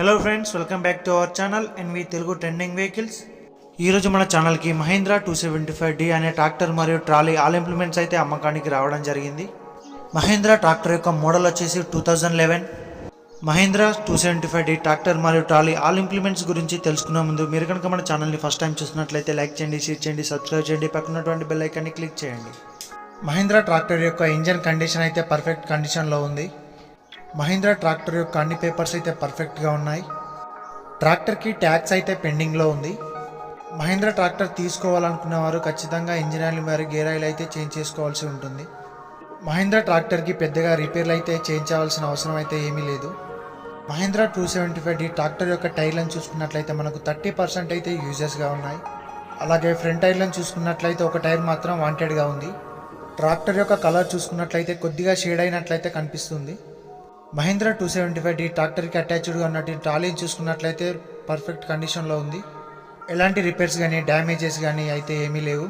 Hello friends welcome back to our channel and me Telugu trending vehicles ఈరోజు మన ఛానల్కి Mahindra two seventy five D అనే tractor మరియు trolley all implements అయితే అమ్మకానికి రావడం జరిగింది. మహీంద్రా ట్రాక్టర్ యొక్క మోడల్ వచ్చేసి two thousand eleven Mahindra two seventy five D tractor మరియు ట్రాలీ ఆల్ ఇంప్లిమెంట్స్ గురించి తెలుసుకునే ముందు మీరు కనుక మన ఛానల్ని ఫస్ట్ టైం చూసినట్లయితే లైక్ చేయండి షేర్ చేయండి సబ్స్క్రైబ్ చేయండి పక్కనటువంటి బెల్ ఐకాన్ని క్లిక్ చేయండి. మహీంద్రా ట్రాక్టర్ యొక్క ఇంజన్ కండిషన్ అయితే పర్ఫెక్ట్ కండిషన్లో ఉంది. మహీంద్రా ట్రాక్టర్ యొక్క అన్ని పేపర్స్ అయితే పర్ఫెక్ట్గా ఉన్నాయి. ట్రాక్టర్కి ట్యాక్స్ అయితే పెండింగ్లో ఉంది. మహీంద్రా ట్రాక్టర్ తీసుకోవాలనుకున్న వారు ఖచ్చితంగా ఇంజిన్ ఆయిల్ మరియు గేర్ ఆయిల్ అయితే చేంజ్ చేసుకోవాల్సి ఉంటుంది. మహీంద్రా ట్రాక్టర్కి పెద్దగా రిపేర్లు అయితే చేయించవలసిన అవసరం అయితే ఏమీ లేదు. Mahindra two seventy five D tractor యొక్క టైర్లను చూసుకున్నట్లయితే మనకు థర్టీ పర్సెంట్ అయితే యూజెస్గా ఉన్నాయి. అలాగే ఫ్రంట్ టైర్లను చూసుకున్నట్లయితే ఒక టైర్ మాత్రం వాంటెడ్గా ఉంది. ట్రాక్టర్ యొక్క కలర్ చూసుకున్నట్లయితే కొద్దిగా షేడ్ అయినట్లయితే కనిపిస్తుంది. Mahindra two seventy five D ట్రాక్టర్కి అటాచ్డ్గా ఉన్నట్టు ట్రాలీని చూసుకున్నట్లయితే పర్ఫెక్ట్ కండిషన్లో ఉంది. ఎలాంటి రిపేర్స్ కానీ డ్యామేజెస్ కానీ అయితే ఏమీ లేవు.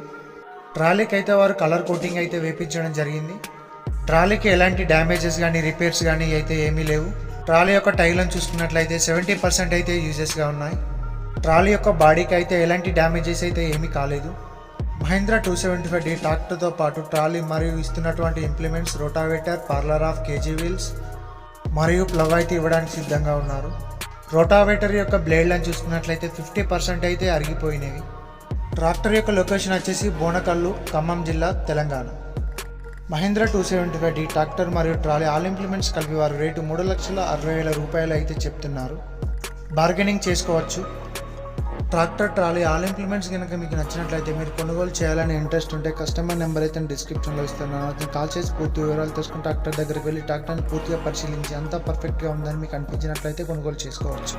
ట్రాలీకి అయితే వారు కలర్ కోటింగ్ అయితే వేపించడం జరిగింది. ట్రాలీకి ఎలాంటి డ్యామేజెస్ కానీ రిపేర్స్ కానీ అయితే ఏమీ లేవు. ట్రాలీ యొక్క టైర్లను చూసుకున్నట్లయితే సెవెంటీ పర్సెంట్ అయితే యూజెస్గా ఉన్నాయి. ట్రాలీ యొక్క బాడీకి అయితే ఎలాంటి డ్యామేజెస్ అయితే ఏమీ కాలేదు. Mahindra two seventy five D ట్రాక్టర్తో పాటు ట్రాలీ మరియు ఇస్తున్నటువంటి ఇంప్లిమెంట్స్ రోటావేటర్ పార్లర్ ఆఫ్ కేజీ వీల్స్ మరియు ప్లవ్ అయితే ఇవ్వడానికి సిద్ధంగా ఉన్నారు. రోటావేటర్ యొక్క బ్లేడ్లను చూసుకున్నట్లయితే ఫిఫ్టీ పర్సెంట్ అయితే అరిగిపోయినవి. ట్రాక్టర్ యొక్క లొకేషన్ వచ్చేసి బోనకల్లు ఖమ్మం జిల్లా Telangana. Mahendra two seventy five D tractor మరియు ట్రాలీ ఆల్ ఇంప్లిమెంట్స్ కలిపి వారు రేటు మూడు లక్షల అరవై వేల రూపాయలు అయితే చెప్తున్నారు. బార్గెనింగ్ చేసుకోవచ్చు. ట్రాక్టర్ ట్రాలీ ఆల్ ఇంప్లిమెంట్స్ కనుక మీకు నచ్చినట్లయితే మీరు కొనుగోలు చేయాలని ఇంట్రెస్ట్ ఉంటే కస్టమర్ నెంబర్ అయితే డిస్క్రిప్షన్లో ఇస్తున్నాను. అతను కాల్ చేసి పూర్తి వివరాలు తెలుసుకుని ట్రాక్టర్ దగ్గరికి వెళ్ళి ట్రాక్టర్ని పూర్తిగా పరిశీలించి అంతా పర్ఫెక్ట్గా ఉందని మీకు అనిపించినట్లయితే కొనుగోలు చేసుకోవచ్చు.